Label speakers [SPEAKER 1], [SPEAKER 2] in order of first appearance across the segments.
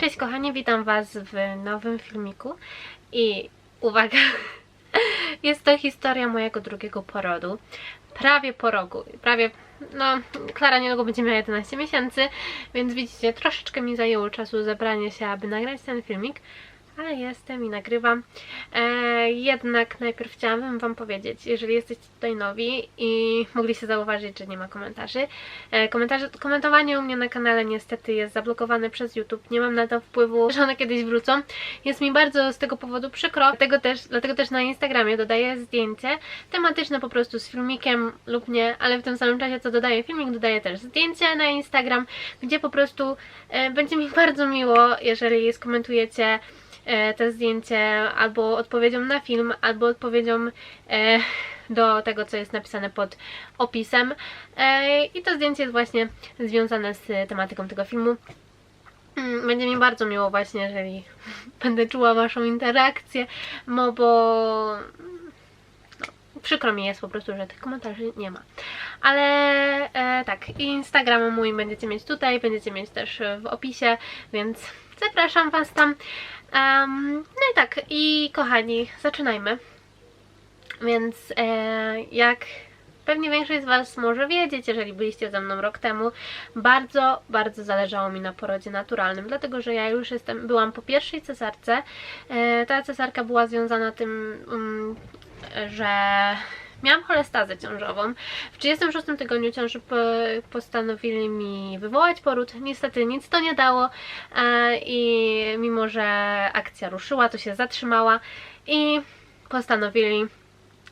[SPEAKER 1] Cześć kochani, witam Was w nowym filmiku i uwaga, jest to historia mojego drugiego porodu. Prawie po roku, prawie, no Klara niedługo będzie miała 11 miesięcy, więc widzicie, troszeczkę mi zajęło czasu zebranie się, aby nagrać ten filmik, ale jestem i nagrywam. E, jednak najpierw chciałabym Wam powiedzieć, jeżeli jesteście tutaj nowi i mogliście zauważyć, że nie ma komentarzy. E, komentowanie u mnie na kanale niestety jest zablokowane przez YouTube. Nie mam na to wpływu, że one kiedyś wrócą. Jest mi bardzo z tego powodu przykro. Dlatego też, dlatego też na Instagramie dodaję zdjęcie tematyczne po prostu z filmikiem lub nie, ale w tym samym czasie co dodaję filmik, dodaję też zdjęcie na Instagram, gdzie po prostu e, będzie mi bardzo miło, jeżeli skomentujecie e, te zdjęcie albo odpowiedzią na film, albo odpowiedzią e, do tego, co jest napisane pod opisem. E, I to zdjęcie jest właśnie związane z tematyką tego filmu. Mm, Będzie mi bardzo miło właśnie, jeżeli będę czuła Waszą interakcję, no bo no, przykro mi jest po prostu, że tych komentarzy nie ma. Ale e, tak, Instagram mój będziecie mieć tutaj, będziecie mieć też w opisie, więc zapraszam Was tam. Em, no i tak, i kochani, zaczynajmy. Więc e, jak pewnie większość z Was może wiedzieć, jeżeli byliście ze mną rok temu, bardzo, bardzo zależało mi na porodzie naturalnym, dlatego że ja już jestem, byłam po pierwszej cesarce. E, ta cesarka była związana tym, mm, że miałam cholestazę ciążową. W 36 tygodniu ciąży po, postanowili mi wywołać poród. Niestety nic to nie dało e, i mimo, że akcja ruszyła, to się zatrzymała i postanowili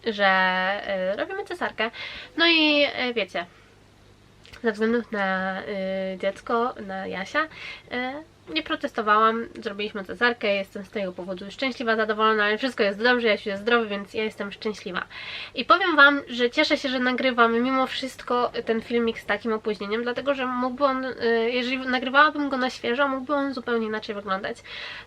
[SPEAKER 1] że y, robimy cesarkę. No i y, wiecie, ze względu na dziecko, na Jasia, nie protestowałam, zrobiliśmy cesarkę, jestem z tego powodu szczęśliwa, zadowolona, ale wszystko jest dobrze, Jasiu jest zdrowy, więc ja jestem szczęśliwa. I powiem Wam, że cieszę się, że nagrywam mimo wszystko ten filmik z takim opóźnieniem, dlatego że mógłby on, y, jeżeli nagrywałabym go na świeżo, mógłby on zupełnie inaczej wyglądać.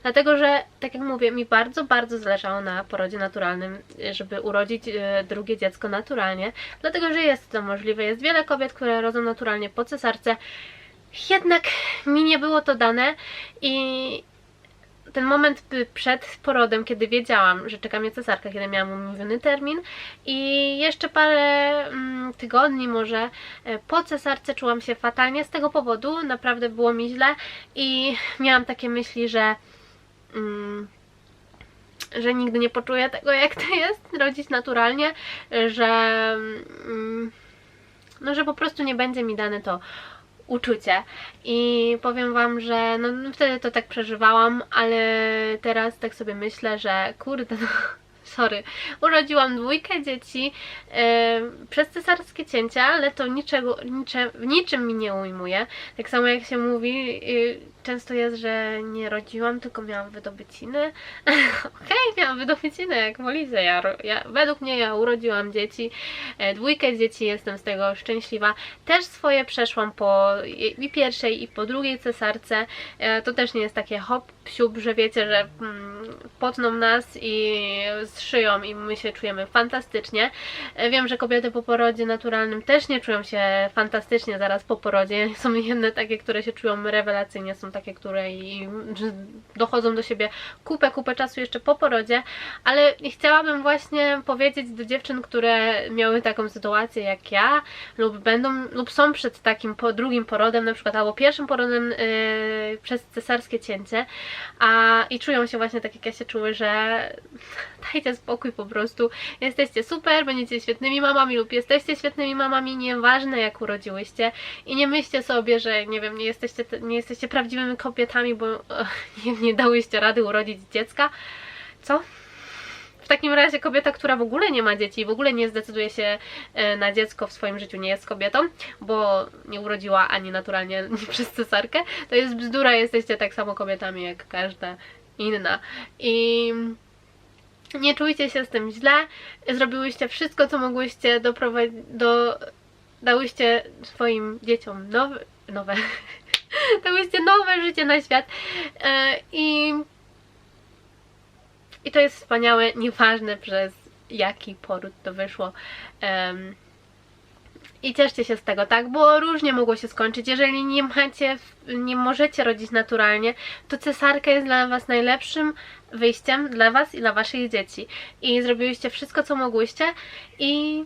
[SPEAKER 1] Dlatego, że tak jak mówię, mi bardzo, bardzo zależało na porodzie naturalnym, żeby urodzić y, drugie dziecko naturalnie, dlatego, że jest to możliwe. Jest wiele kobiet, które rodzą naturalnie po cesarce, jednak mi nie było to dane i ten moment przed porodem, kiedy wiedziałam, że czeka mnie cesarka, kiedy miałam umówiony termin i jeszcze parę mm, tygodni może e, po cesarce czułam się fatalnie. Z tego powodu, naprawdę było mi źle i miałam takie myśli, że mm, że nigdy nie poczuję tego, jak to jest rodzić naturalnie, że mm, no, że po prostu nie będzie mi dane to uczucie. I powiem Wam, że no, no wtedy to tak przeżywałam, ale teraz tak sobie myślę, że kurde, no, sorry, urodziłam dwójkę dzieci e, przez cesarskie cięcia, ale to niczego, nicze, niczym mi nie ujmuje. Tak samo jak się mówi, y, często jest, że nie rodziłam, tylko miałam wydobyciny. Okej, miałam wydobyciny, jak wolicie. Ja, ja, według mnie ja urodziłam dzieci, e, dwójkę dzieci, jestem z tego szczęśliwa. Też swoje przeszłam po i pierwszej i po drugiej cesarce. E, to też nie jest takie hop, siup, że wiecie, że mm, potną nas i zszyją i my się czujemy fantastycznie. E, Wiem, że kobiety po porodzie naturalnym też nie czują się fantastycznie zaraz po porodzie. Są jedne takie, które się czują rewelacyjnie, są takie, które i dochodzą do siebie kupę, kupę czasu jeszcze po porodzie, ale chciałabym właśnie powiedzieć do dziewczyn, które miały taką sytuację jak ja, lub będą, lub są przed takim po drugim porodem, na przykład, albo pierwszym porodem yy, przez cesarskie cięcie, a i czują się właśnie tak jak ja się czuły, że dajcie spokój po prostu, jesteście super, będziecie świetnymi mamami lub jesteście świetnymi mamami, nieważne jak urodziłyście. I nie myślcie sobie, że nie wiem, nie jesteście, nie jesteście prawdziwymi kobietami, bo nie, nie dałyście rady urodzić dziecka. Co? W takim razie kobieta, która w ogóle nie ma dzieci i w ogóle nie zdecyduje się e, na dziecko w swoim życiu, nie jest kobietą, bo nie urodziła ani naturalnie, ani przez cesarkę, to jest bzdura, jesteście tak samo kobietami jak każda inna. I nie czujcie się z tym źle, zrobiłyście wszystko, co mogłyście doprowadzić do... dałyście swoim dzieciom nowe, nowe, dałyście nowe życie na świat e, i i to jest wspaniałe, nieważne przez jaki poród to wyszło. I cieszcie się z tego, tak? Bo różnie mogło się skończyć. Jeżeli nie macie, nie możecie rodzić naturalnie, to cesarka jest dla Was najlepszym wyjściem dla Was i dla Waszych dzieci. I zrobiliście wszystko, co mogłyście i,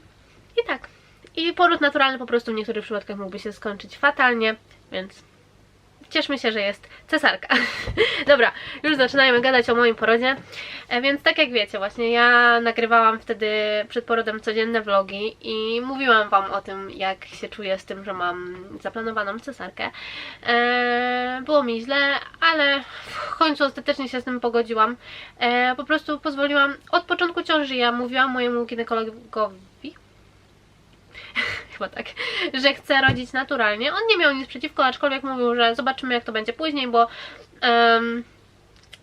[SPEAKER 1] i tak. I poród naturalny po prostu w niektórych przypadkach mógłby się skończyć fatalnie, więc cieszmy się, że jest cesarka. Dobra, już zaczynajmy gadać o moim porodzie. E, więc tak jak wiecie, właśnie ja nagrywałam wtedy przed porodem codzienne vlogi i mówiłam Wam o tym, jak się czuję z tym, że mam zaplanowaną cesarkę. E, było mi źle, ale w końcu ostatecznie się z tym pogodziłam. E, po prostu pozwoliłam, od początku ciąży ja mówiłam mojemu ginekologowi, chyba tak, że chce rodzić naturalnie. On nie miał nic przeciwko, aczkolwiek mówił, że zobaczymy jak to będzie później, bo em,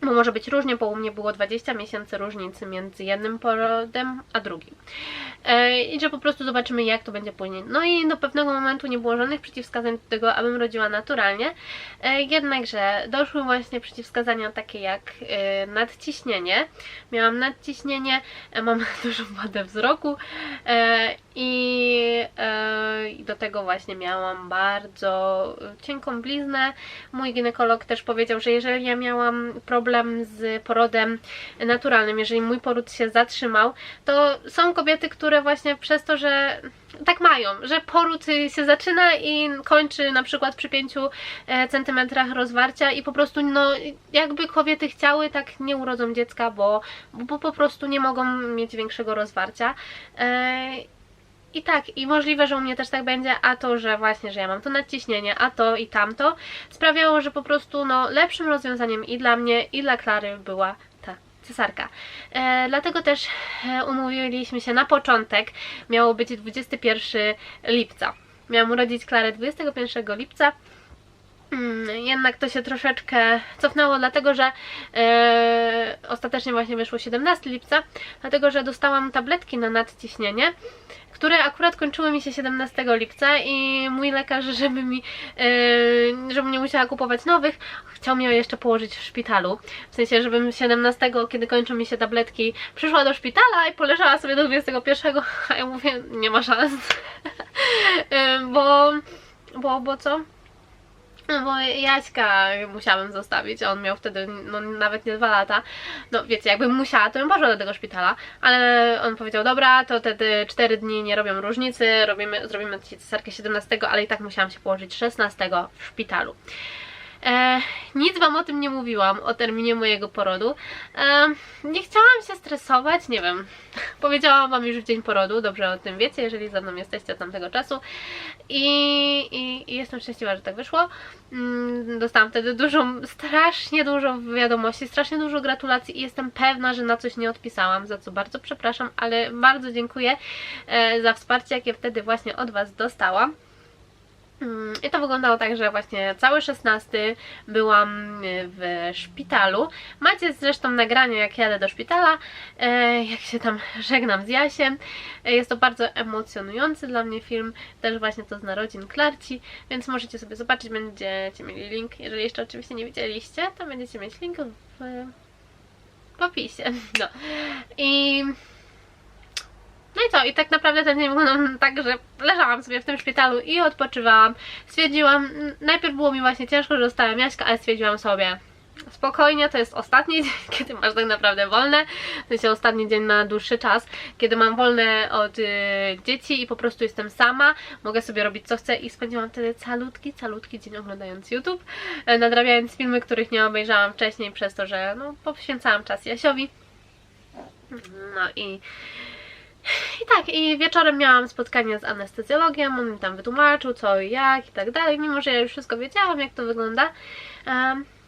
[SPEAKER 1] bo może być różnie, bo u mnie było 20 miesięcy różnicy między jednym porodem a drugim. E, I że po prostu zobaczymy, jak to będzie później. No i do pewnego momentu nie było żadnych przeciwwskazań do tego, abym rodziła naturalnie. E, jednakże doszły właśnie przeciwwskazania takie jak e, nadciśnienie. Miałam nadciśnienie, mam dużą wadę wzroku i do tego właśnie miałam bardzo cienką bliznę. Mój ginekolog też powiedział, że jeżeli ja miałam problem z porodem naturalnym, jeżeli mój poród się zatrzymał, to są kobiety, które właśnie przez to, że tak mają, że poród się zaczyna i kończy na przykład przy 5 centymetrach rozwarcia i po prostu no jakby kobiety chciały, tak nie urodzą dziecka, bo, bo po prostu nie mogą mieć większego rozwarcia. E, i tak, i możliwe, że u mnie też tak będzie, a to, że właśnie, że ja mam to nadciśnienie, a to i tamto, sprawiało, że po prostu no, lepszym rozwiązaniem i dla mnie, i dla Klary była ta cesarka. E, dlatego też e, umówiliśmy się na początek, miało być 21 lipca. Miałam urodzić Klarę 21 lipca, jednak to się troszeczkę cofnęło, dlatego że e, ostatecznie właśnie wyszło 17 lipca, dlatego że dostałam tabletki na nadciśnienie, które akurat kończyły mi się 17 lipca i mój lekarz, żeby mi, e, żebym nie musiała kupować nowych, chciał mnie jeszcze położyć w szpitalu. W sensie, żebym 17, kiedy kończą mi się tabletki, przyszła do szpitala i poleżała sobie do 21, a ja mówię, nie ma szans, e, bo, bo, bo co? No bo Jaśka musiałabym zostawić, on miał wtedy no, nawet nie dwa lata. No wiecie, jakbym musiała, to bym poszła do tego szpitala, ale on powiedział, dobra, to wtedy 4 dni nie robią różnicy, robimy, zrobimy cesarkę 17, ale i tak musiałam się położyć 16 w szpitalu. E, nic Wam o tym nie mówiłam, o terminie mojego porodu. E, nie chciałam się stresować, nie wiem. Powiedziałam Wam już w dzień porodu, dobrze o tym wiecie, jeżeli ze mną jesteście od tamtego czasu. I, i, i jestem szczęśliwa, że tak wyszło. Mm, dostałam wtedy dużą, strasznie dużo wiadomości, strasznie dużo gratulacji i jestem pewna, że na coś nie odpisałam, za co bardzo przepraszam, ale bardzo dziękuję e, za wsparcie, jakie wtedy właśnie od Was dostałam. Mm, I to wyglądało tak, że właśnie cały 16 byłam y, w szpitalu. Macie zresztą nagranie, jak jadę do szpitala, e, jak się tam żegnam z Jasiem. E, jest to bardzo emocjonujący dla mnie film, też właśnie to z narodzin Klarci, więc możecie sobie zobaczyć, będziecie mieli link. Jeżeli jeszcze oczywiście nie widzieliście, to będziecie mieć link w, w opisie. No. I no i co? I tak naprawdę ten dzień wyglądał tak, że leżałam sobie w tym szpitalu i odpoczywałam. Stwierdziłam, najpierw było mi właśnie ciężko, że dostałam Jaśka, ale stwierdziłam sobie, spokojnie, to jest ostatni dzień, kiedy masz tak naprawdę wolne, w sensie ostatni dzień na dłuższy czas, kiedy mam wolne od y, dzieci i po prostu jestem sama, mogę sobie robić co chcę i spędziłam wtedy calutki, calutki dzień oglądając YouTube, e, nadrabiając filmy, których nie obejrzałam wcześniej przez to, że no, poświęcałam czas Jasiowi. No i i tak, i wieczorem miałam spotkanie z anestezjologiem, on mi tam wytłumaczył co i jak i tak dalej, mimo że ja już wszystko wiedziałam, jak to wygląda.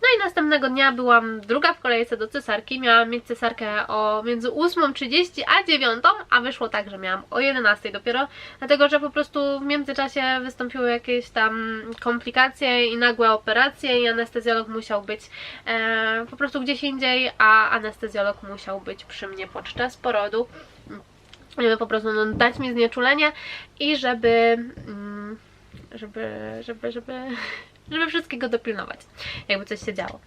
[SPEAKER 1] no i następnego dnia byłam druga w kolejce do cesarki, miałam mieć cesarkę o między 8.30 a 9, a wyszło tak, że miałam o 11 dopiero, dlatego że po prostu w międzyczasie wystąpiły jakieś tam komplikacje i nagłe operacje i anestezjolog musiał być e, po prostu gdzieś indziej, a anestezjolog musiał być przy mnie podczas porodu żeby po prostu no, dać mi znieczulenie i żeby, mm, żeby, żeby, żeby, żeby wszystkiego dopilnować, jakby coś się działo.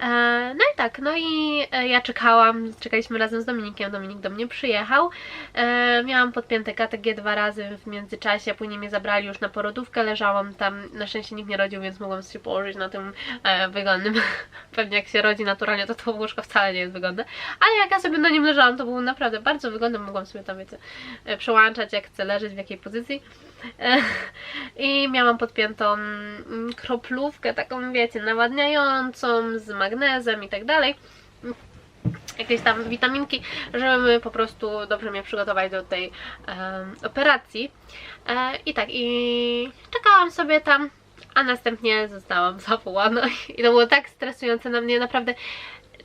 [SPEAKER 1] E, No i tak, no i e, ja czekałam, czekaliśmy razem z Dominikiem, Dominik do mnie przyjechał. E, Miałam podpięte KTG dwa razy w międzyczasie, później mnie zabrali już na porodówkę, leżałam tam, na szczęście nikt nie rodził, więc mogłam się położyć na tym wygodnym. Pewnie jak się rodzi naturalnie, to to łóżko wcale nie jest wygodne. Ale jak ja sobie na nim leżałam, to było naprawdę bardzo wygodne, mogłam sobie tam, wiecie, przełączać jak chcę leżeć, w jakiej pozycji. I miałam podpiętą mm, kroplówkę, taką wiecie, nawadniającą z magnezem i tak dalej. Jakieś tam witaminki, żeby po prostu dobrze mnie przygotować do tej em, operacji. E, I tak, i czekałam sobie tam, a następnie zostałam zawołana. I to było tak stresujące na mnie, naprawdę.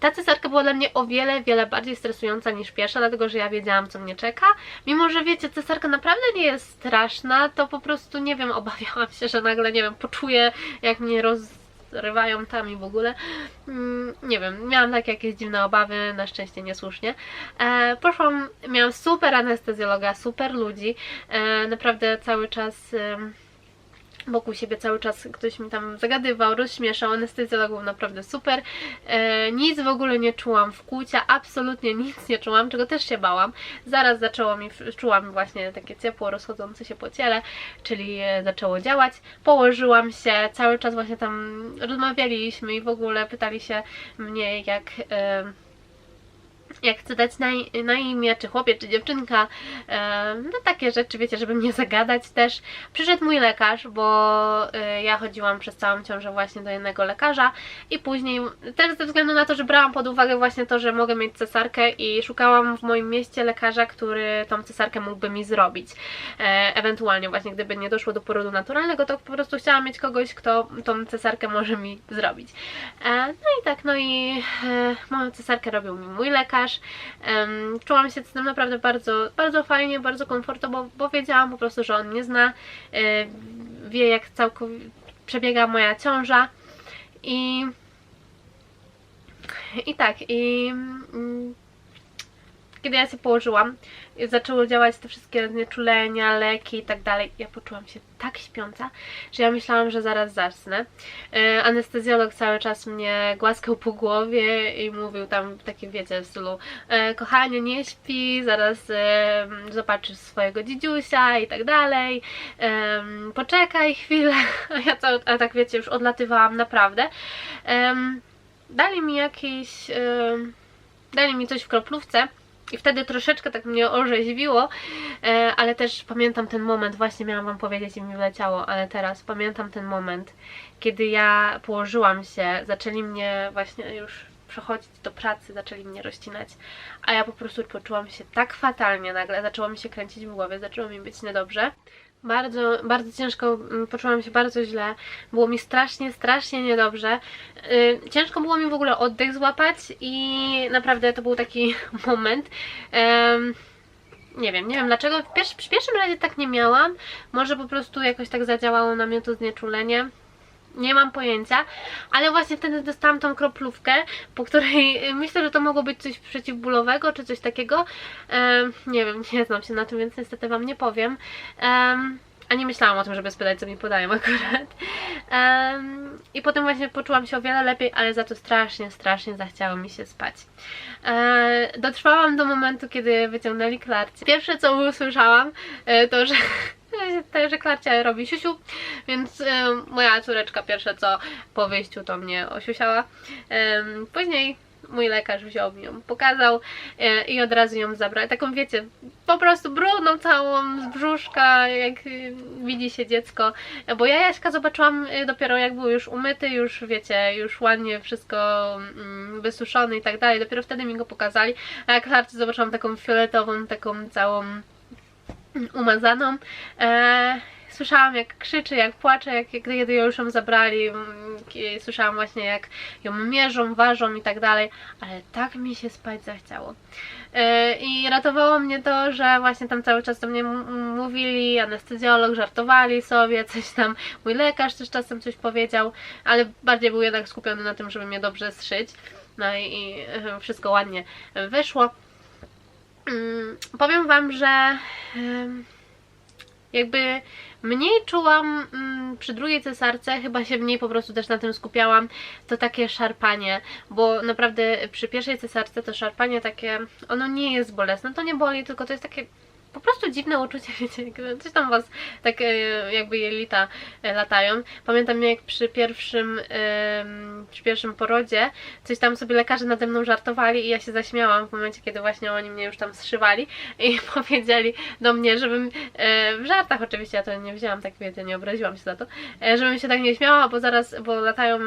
[SPEAKER 1] Ta cesarka była dla mnie o wiele, wiele bardziej stresująca niż pierwsza, dlatego że ja wiedziałam, co mnie czeka. Mimo, że wiecie, cesarka naprawdę nie jest straszna, to po prostu, nie wiem, obawiałam się, że nagle, nie wiem, poczuję, jak mnie rozrywają tam i w ogóle. Mm, nie wiem, miałam takie jakieś dziwne obawy, na szczęście niesłusznie. E, poszłam, miałam super anestezjologa, super ludzi, e, naprawdę cały czas... wokół siebie cały czas ktoś mi tam zagadywał, rozśmieszał, anestezjolog był naprawdę super. E, nic w ogóle nie czułam w kłucia, absolutnie nic nie czułam, czego też się bałam. Zaraz zaczęło mi, czułam właśnie takie ciepło rozchodzące się po ciele, czyli e, zaczęło działać. Położyłam się, cały czas właśnie tam rozmawialiśmy i w ogóle pytali się mnie jak... E, jak chcę dać na, na imię, czy chłopiec, czy dziewczynka, e, no takie rzeczy, wiecie, żeby mnie zagadać też. Przyszedł mój lekarz, bo e, ja chodziłam przez całą ciążę właśnie do jednego lekarza i później, też ze względu na to, że brałam pod uwagę właśnie to, że mogę mieć cesarkę i szukałam w moim mieście lekarza, który tą cesarkę mógłby mi zrobić. E, ewentualnie właśnie, gdyby nie doszło do porodu naturalnego, to po prostu chciałam mieć kogoś, kto tą cesarkę może mi zrobić. E, no i tak, no i e, moją cesarkę robił mi mój lekarz. Em, czułam się z tym naprawdę bardzo, bardzo fajnie, bardzo komfortowo, bo wiedziałam po prostu, że on mnie zna, e, wie jak całkowicie przebiega moja ciąża. I i tak, i mm, kiedy ja się położyłam, i zaczęły działać te wszystkie znieczulenia, leki i tak dalej, ja poczułam się tak śpiąca, że ja myślałam, że zaraz zasnę. E, Anestezjolog cały czas mnie głaskał po głowie i mówił tam takie, wiecie, w stylu e, kochanie, nie śpi, zaraz e, zobaczysz swojego dzidziusia i tak dalej, poczekaj chwilę, a ja a tak wiecie, już odlatywałam naprawdę. Dali mi jakieś, dali mi coś w kroplówce, i wtedy troszeczkę tak mnie orzeźwiło, e, ale też pamiętam ten moment, właśnie miałam wam powiedzieć i mi wleciało, ale teraz pamiętam ten moment, kiedy ja położyłam się, zaczęli mnie właśnie już przechodzić do pracy, zaczęli mnie rozcinać, a ja po prostu poczułam się tak fatalnie nagle, zaczęło mi się kręcić w głowie, zaczęło mi być niedobrze. Bardzo, bardzo ciężko, mm, poczułam się bardzo źle, było mi strasznie, strasznie niedobrze. Yy, ciężko było mi w ogóle oddech złapać i naprawdę to był taki moment. Nie wiem, nie wiem dlaczego. W, w pierwszym razie tak nie miałam. Może po prostu jakoś tak zadziałało na mnie to znieczulenie. Nie mam pojęcia, ale właśnie wtedy dostałam tą kroplówkę, po której y, myślę, że to mogło być coś przeciwbólowego czy coś takiego. Nie wiem, nie znam się na tym, więc niestety Wam nie powiem. Em, a nie myślałam o tym, żeby spytać, co mi podają akurat. Em, I potem właśnie poczułam się o wiele lepiej, ale za to strasznie, strasznie zachciało mi się spać. E, dotrwałam do momentu, kiedy wyciągnęli klarcie. Pierwsze, co usłyszałam, e, to, że to, że Klarcia robi siusiu, więc moja córeczka pierwsze co po wyjściu to mnie osiusiała. Później mój lekarz wziął mi ją, pokazał e, i od razu ją zabrał. Taką wiecie, po prostu brudną całą z brzuszka, jak y, widzi się dziecko. Bo ja Jaśka zobaczyłam y, dopiero jak był już umyty, już wiecie, już ładnie wszystko mm, wysuszony i tak dalej. Dopiero wtedy mi go pokazali. A jak zobaczyłam taką fioletową, taką całą umazaną. E, słyszałam jak krzyczy, jak płacze, jak, jak kiedy już ją zabrali. mm, Słyszałam właśnie jak ją mierzą, ważą i tak dalej, ale tak mi się spać zachciało. E, I ratowało mnie to, że właśnie tam cały czas do mnie mówili, anestezjolog, żartowali sobie, coś tam, mój lekarz też czasem coś powiedział, ale bardziej był jednak skupiony na tym, żeby mnie dobrze zszyć. No i, i e, wszystko ładnie wyszło. Mm, powiem Wam, że jakby mniej czułam mm, przy drugiej cesarce, chyba się mniej po prostu też na tym skupiałam, to takie szarpanie, bo naprawdę przy pierwszej cesarce to szarpanie takie, ono nie jest bolesne, to nie boli, tylko to jest takie po prostu dziwne uczucie, wiecie, coś tam was tak e, jakby jelita e, latają. Pamiętam jak przy pierwszym, przy pierwszym porodzie coś tam sobie lekarze nade mną żartowali i ja się zaśmiałam w momencie, kiedy właśnie oni mnie już tam zszywali i powiedzieli do mnie, żebym e, w żartach oczywiście, ja to nie wzięłam tak, wiecie, nie obraziłam się za to, żebym się tak nie śmiała, bo zaraz, bo latają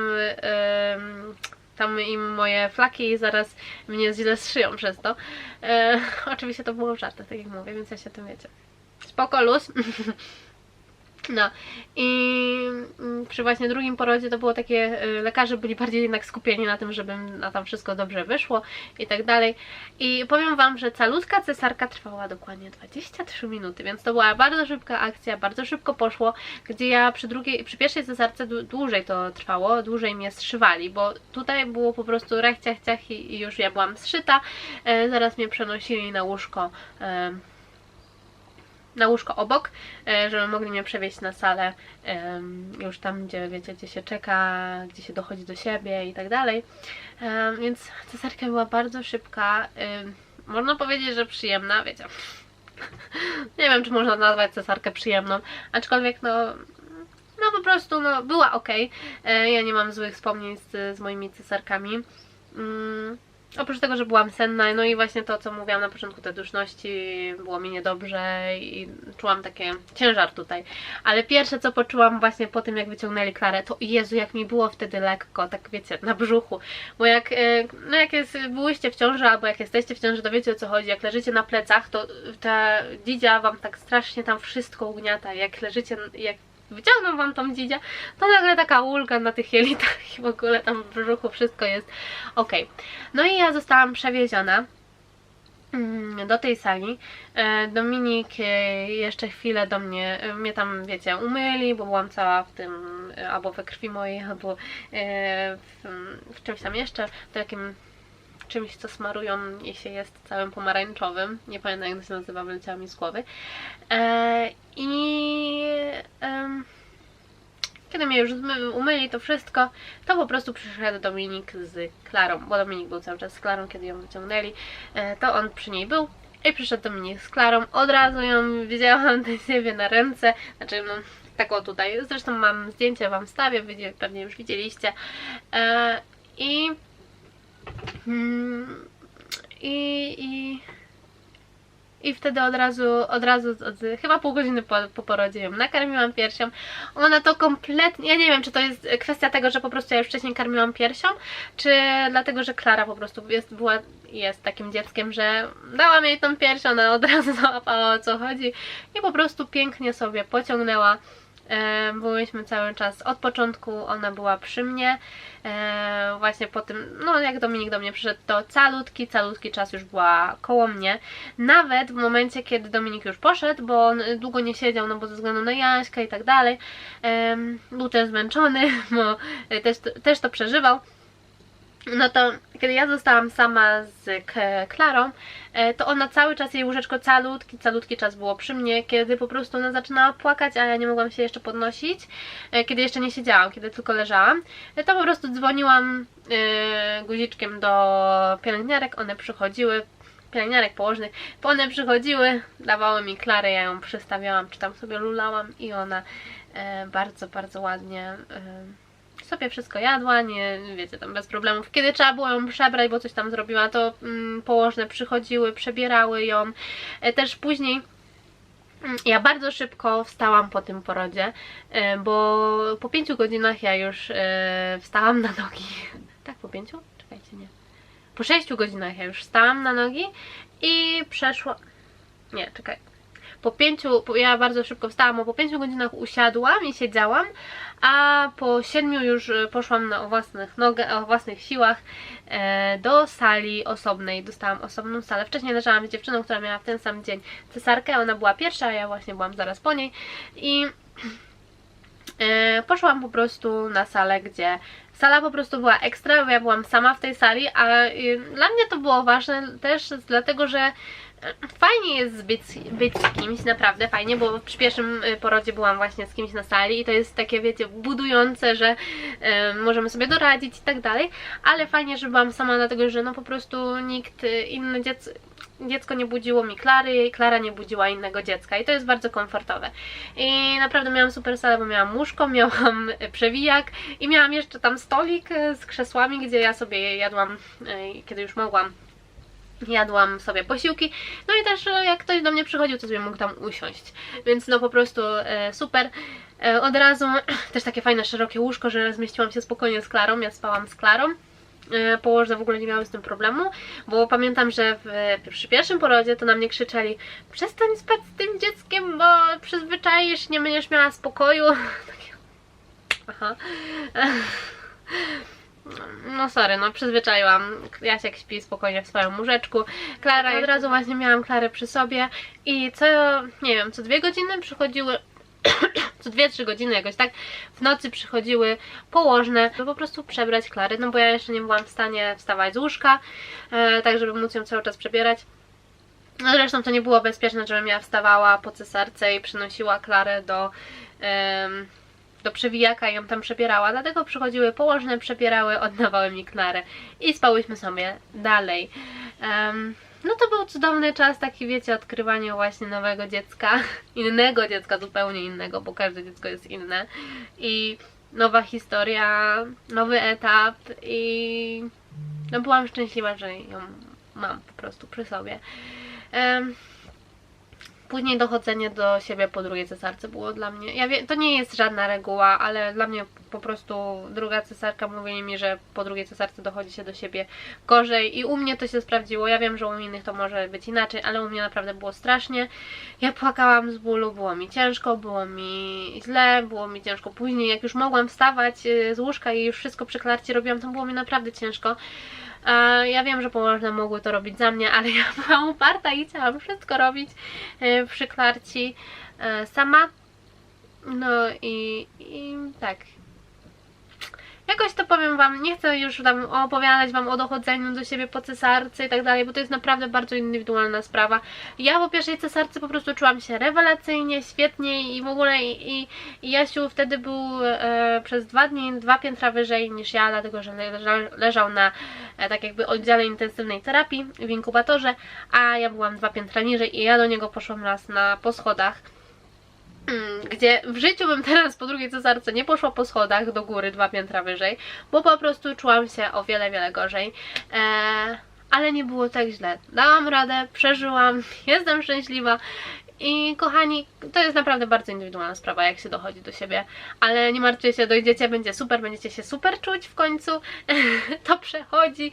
[SPEAKER 1] tam im moje flaki i zaraz mnie źle zszyją przez to. E, oczywiście to było w żartach, tak jak mówię, więc ja się tym wiecie. Spoko, luz. No i mm, przy właśnie drugim porodzie to było takie, y, lekarze byli bardziej jednak skupieni na tym, żeby na tam wszystko dobrze wyszło i tak dalej. I powiem Wam, że calutka cesarka trwała dokładnie 23 minuty, więc to była bardzo szybka akcja, bardzo szybko poszło, gdzie ja przy drugiej, przy pierwszej cesarce dłu- dłużej to trwało, dłużej mnie zszywali, bo tutaj było po prostu rech, ciach, i już ja byłam zszyta, e, zaraz mnie przenosili na łóżko e, na łóżko obok, e, żeby mogli mnie przewieźć na salę już tam, gdzie wiecie, gdzie się czeka, gdzie się dochodzi do siebie i tak dalej. Więc cesarka była bardzo szybka. Można powiedzieć, że przyjemna, wiecie. Nie wiem, czy można nazwać cesarkę przyjemną, aczkolwiek no no po prostu no, była ok. Ja nie mam złych wspomnień z, z moimi cesarkami. Mm, oprócz tego, że byłam senna, no i właśnie to, co mówiłam na początku, te duszności, było mi niedobrze i czułam takie ciężar tutaj. Ale pierwsze, co poczułam właśnie po tym, jak wyciągnęli Klarę, to Jezu, jak mi było wtedy lekko, tak wiecie, na brzuchu. Bo jak, e, no jak jest, byłyście w ciąży, albo jak jesteście w ciąży, to wiecie o co chodzi. Jak leżycie na plecach, to ta dzidzia wam tak strasznie tam wszystko ugniata. Jak leżycie, jak wyciągną wam tą dzidzię, to nagle taka ulga na tych jelitach i w ogóle tam w brzuchu wszystko jest ok. No i ja zostałam przewieziona mm, do tej sali. E, Dominik e, jeszcze chwilę do mnie, e, mnie tam wiecie, umyli, bo byłam cała w tym, albo we krwi mojej, albo w, w czymś tam jeszcze, w takim czymś, co smarują i się jest całym pomarańczowym. Nie pamiętam jak to się nazywa, wyleciało mi z głowy. I kiedy już umyli to wszystko, to po prostu przyszedł Dominik z Klarą, bo Dominik był cały czas z Klarą, kiedy ją wyciągnęli, e, to on przy niej był. I przyszedł Dominik z Klarą, od razu ją widziałam do siebie na ręce, znaczy no tak o tutaj, zresztą mam zdjęcie, Wam wstawię, wy pewnie już widzieliście. E, I Mm, I, i, I wtedy od razu, od razu, od, chyba pół godziny po, po porodzie ją nakarmiłam piersią. Ona to kompletnie, ja nie wiem, czy to jest kwestia tego, że po prostu ja już wcześniej karmiłam piersią, czy dlatego, że Klara po prostu jest, była, jest takim dzieckiem, że dałam jej tą piersią, ona od razu załapała o co chodzi i po prostu pięknie sobie pociągnęła. Byłyśmy cały czas od początku, ona była przy mnie. Właśnie po tym, no jak Dominik do mnie przyszedł, to calutki, calutki czas już była koło mnie. Nawet w momencie, kiedy Dominik już poszedł, bo on długo nie siedział, no bo ze względu na Jaśkę i tak dalej. Był też zmęczony, bo też, też to przeżywał. No to kiedy ja zostałam sama z Klarą, e, to ona cały czas jej łóżeczko calutki, calutki czas było przy mnie, kiedy po prostu ona zaczynała płakać, a ja nie mogłam się jeszcze podnosić, e, kiedy jeszcze nie siedziałam, kiedy tylko leżałam, e, to po prostu dzwoniłam guziczkiem do pielęgniarek, one przychodziły, pielęgniarek położnych, bo one przychodziły, dawały mi Klarę, ja ją przystawiałam, czy tam sobie lulałam i ona bardzo, bardzo ładnie... Sobie wszystko jadła, nie wiecie, tam bez problemów. Kiedy trzeba było ją przebrać, bo coś tam zrobiła, to mm, położne przychodziły, przebierały ją. E, też później mm, ja bardzo szybko wstałam po tym porodzie, e, bo po pięciu godzinach ja już e, wstałam na nogi. Tak, po pięciu? Czekajcie, nie. Po sześciu godzinach ja już wstałam na nogi i przeszło... Nie, czekaj. Po pięciu, ja bardzo szybko wstałam, bo po pięciu godzinach usiadłam i siedziałam, a po siedmiu już e, poszłam na własnych nogach, o własnych siłach e, do sali osobnej. Dostałam osobną salę. Wcześniej leżałam z dziewczyną, która miała w ten sam dzień cesarkę. Ona była pierwsza, a ja właśnie byłam zaraz po niej. I e, poszłam po prostu na salę, gdzie sala po prostu była ekstra, bo ja byłam sama w tej sali, a y, dla mnie to było ważne też dlatego, że Fajnie jest być, być z kimś, naprawdę fajnie, bo przy pierwszym y, porodzie byłam właśnie z kimś na sali i to jest takie, wiecie, budujące, że y, możemy sobie doradzić i tak dalej, ale fajnie, że byłam sama, dlatego że no po prostu nikt y, inny dziecko dziecko nie budziło mi Klary, Klara nie budziła innego dziecka i to jest bardzo komfortowe. I naprawdę miałam super salę, bo miałam łóżko, miałam przewijak i miałam jeszcze tam stolik z krzesłami, gdzie ja sobie jadłam, kiedy już mogłam jadłam sobie posiłki, no i też e, jak ktoś do mnie przychodził, to sobie mógł tam usiąść, więc no po prostu e, super. E, od razu też takie fajne, szerokie łóżko, że zmieściłam się spokojnie z Klarą, ja spałam z Klarą. E, Położne w ogóle nie miały z tym problemu, bo pamiętam, że w, przy pierwszym porodzie to na mnie krzyczeli przestań spać z tym dzieckiem, bo przyzwyczaisz, nie będziesz miała spokoju. Aha. No sorry, no przyzwyczaiłam. Jasiek śpi spokojnie w swoim łóżeczku. Klara, od razu właśnie miałam Klarę przy sobie i co, nie wiem, co dwie godziny przychodziły co dwie, trzy godziny jakoś tak w nocy przychodziły położne, by po prostu przebrać Klary, no bo ja jeszcze nie byłam w stanie wstawać z łóżka, e, tak żeby móc ją cały czas przebierać. No zresztą to nie było bezpieczne, żebym ja wstawała po cesarce i przynosiła Klarę do, em, do przewijaka i ją tam przebierała, dlatego przychodziły położne, przebierały, oddawały mi Klarę i spałyśmy sobie dalej. Em, no to był cudowny czas, taki wiecie, odkrywanie właśnie nowego dziecka, innego dziecka, zupełnie innego, bo każde dziecko jest inne i nowa historia, nowy etap i no byłam szczęśliwa, że ją mam po prostu przy sobie. Em, Później dochodzenie do siebie po drugiej cesarce było dla mnie. Ja wiem, to nie jest żadna reguła, ale dla mnie po prostu druga cesarka mówili mi, że po drugiej cesarce dochodzi się do siebie gorzej i u mnie to się sprawdziło. Ja wiem, że u innych to może być inaczej, ale u mnie naprawdę było strasznie. Ja płakałam z bólu, było mi ciężko, było mi źle, było mi ciężko później. Jak już mogłam wstawać y, z łóżka i już wszystko przy klarcie robiłam, to było mi naprawdę ciężko. E, Ja wiem, że położne mogły to robić za mnie, ale ja byłam uparta i chciałam wszystko robić e, przy klarci e, sama. No i, i tak. Jakoś to powiem Wam, nie chcę już tam opowiadać Wam o dochodzeniu do siebie po cesarce i tak dalej, bo to jest naprawdę bardzo indywidualna sprawa. Ja po pierwszej cesarce po prostu czułam się rewelacyjnie, świetnie i w ogóle i, i, i Jasiu wtedy był e, przez dwa dni, dwa piętra wyżej niż ja, dlatego że leżał, leżał na e, tak jakby oddziale intensywnej terapii w inkubatorze, a ja byłam dwa piętra niżej i ja do niego poszłam raz na po schodach. Mm, gdzie w życiu bym teraz po drugiej cesarce nie poszła po schodach do góry dwa piętra wyżej, bo po prostu czułam się o wiele, wiele gorzej. Eee, ale nie było tak źle. Dałam radę, przeżyłam, jestem szczęśliwa i kochani, to jest naprawdę bardzo indywidualna sprawa, jak się dochodzi do siebie, ale nie martwcie się, dojdziecie, będzie super, będziecie się super czuć w końcu, to przechodzi,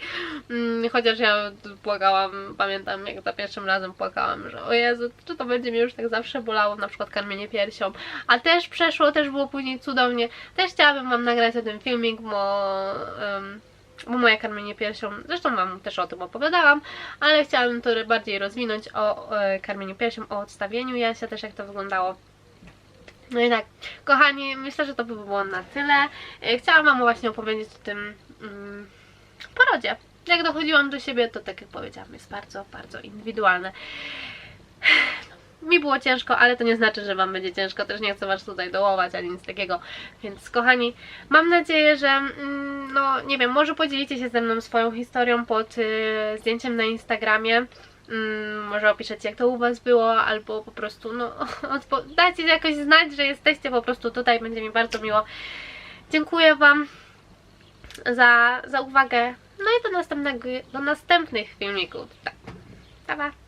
[SPEAKER 1] Mm, chociaż ja płakałam, pamiętam jak za pierwszym razem płakałam, że o Jezu, czy to będzie mnie już tak zawsze bolało, na przykład karmienie piersią, a też przeszło, też było później cudownie, też chciałabym Wam nagrać o tym filmik, bo... em, bo moje karmienie piersią, zresztą Wam też o tym opowiadałam, ale chciałabym to bardziej rozwinąć o, o karmieniu piersią, o odstawieniu Jasia też jak to wyglądało. No i tak, kochani, myślę, że to by było na tyle. E, Chciałam Wam właśnie opowiedzieć o tym mm, porodzie. Jak dochodziłam do siebie, to tak jak powiedziałam, jest bardzo, bardzo indywidualne. Mi było ciężko, ale to nie znaczy, że Wam będzie ciężko. Też nie chcę Was tutaj dołować ani nic takiego. Więc kochani, mam nadzieję, że mm, no nie wiem, może podzielicie się ze mną swoją historią pod y, zdjęciem na Instagramie. Mm, może opiszecie jak to u Was było, albo po prostu no dajcie jakoś znać, że jesteście po prostu tutaj, będzie mi bardzo miło. Dziękuję Wam za, za uwagę. No i do następnego, do następnych filmików. Tak. Pa, pa.